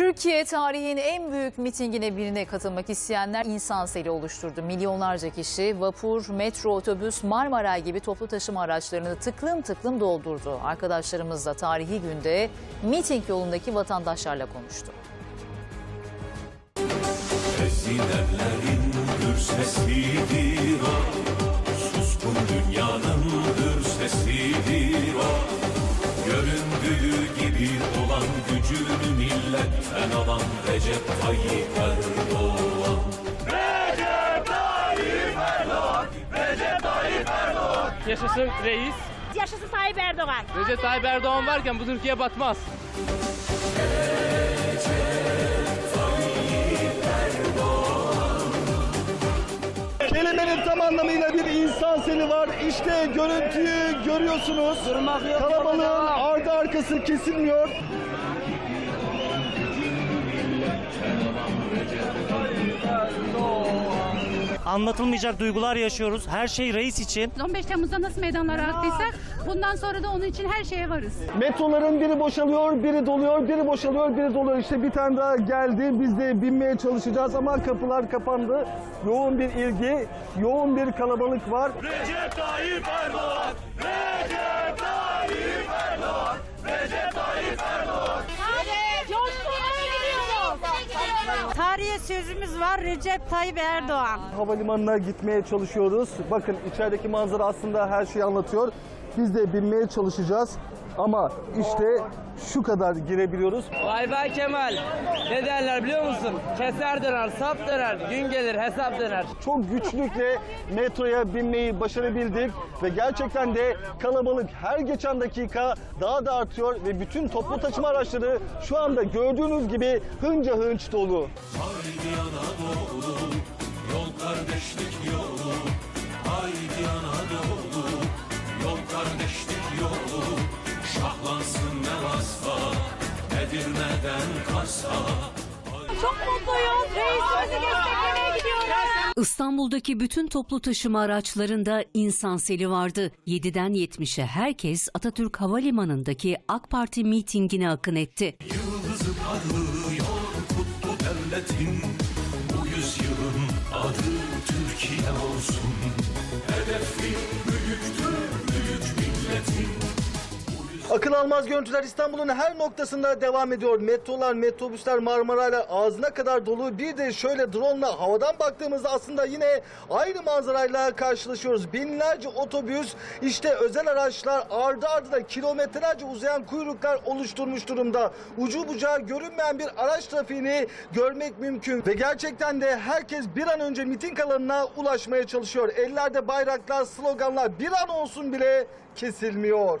Türkiye tarihin en büyük mitingine birine katılmak isteyenler insan seli oluşturdu. Milyonlarca kişi vapur, metro, otobüs, Marmaray gibi toplu taşıma araçlarını tıklım tıklım doldurdu. Arkadaşlarımız da tarihi günde miting yolundaki vatandaşlarla konuştu. Ezilenlerin gür sesidir gücünü milletten alan Recep Tayyip Erdoğan Yaşasın reis. Yaşasın Tayyip Erdoğan. Recep Tayyip Erdoğan varken bu Türkiye batmaz. Kelimenin tam anlamıyla bir insan seli var. İşte görüntüyü görüyorsunuz. Kalabalığın ardı arkası kesilmiyor. Anlatılmayacak duygular yaşıyoruz. Her şey reis için. 15 Temmuz'da nasıl meydanlara attıysak bundan sonra da onun için her şeye varız. Metroların biri boşalıyor, biri doluyor, biri boşalıyor, biri doluyor. İşte bir tane daha geldi. Biz de binmeye çalışacağız ama kapılar kapandı. Yoğun bir ilgi, yoğun bir kalabalık var. Recep Tayyip Erdoğan sözümüz var Recep Tayyip Erdoğan. Havalimanına gitmeye çalışıyoruz. Bakın içerideki manzara aslında her şeyi anlatıyor. Biz de binmeye çalışacağız. Ama işte şu kadar girebiliyoruz. Vay vay Kemal. Ne derler biliyor musun? Keser döner, sap döner, gün gelir hesap döner. Çok güçlükle metroya binmeyi başarabildik ve gerçekten de kalabalık her geçen dakika daha da artıyor ve bütün toplu taşıma araçları şu anda gördüğünüz gibi hınca hınç dolu. Haydi Anadolu Şahlansın Nevasfa Edirne'den Kars'a Çok mutluyuz. Reisimizi desteklemeye gidiyoruz. İstanbul'daki bütün toplu taşıma araçlarında insan seli vardı. 7'den 70'e herkes Atatürk Havalimanı'ndaki AK Parti mitingine akın etti. Yıldızı parlıyor kutlu devletin Akıl almaz görüntüler İstanbul'un her noktasında devam ediyor. Metrolar, metrobüsler Marmaray'la ağzına kadar dolu. Bir de şöyle drone'la havadan baktığımızda aslında yine aynı manzarayla karşılaşıyoruz. Binlerce otobüs, işte özel araçlar ardı ardına kilometrelerce uzayan kuyruklar oluşturmuş durumda. Ucu bucağı görünmeyen bir araç trafiğini görmek mümkün. Ve gerçekten de herkes bir an önce miting alanına ulaşmaya çalışıyor. Ellerde bayraklar, sloganlar bir an olsun bile kesilmiyor.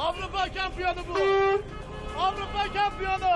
Avrupa şampiyonu bu. Avrupa şampiyonu.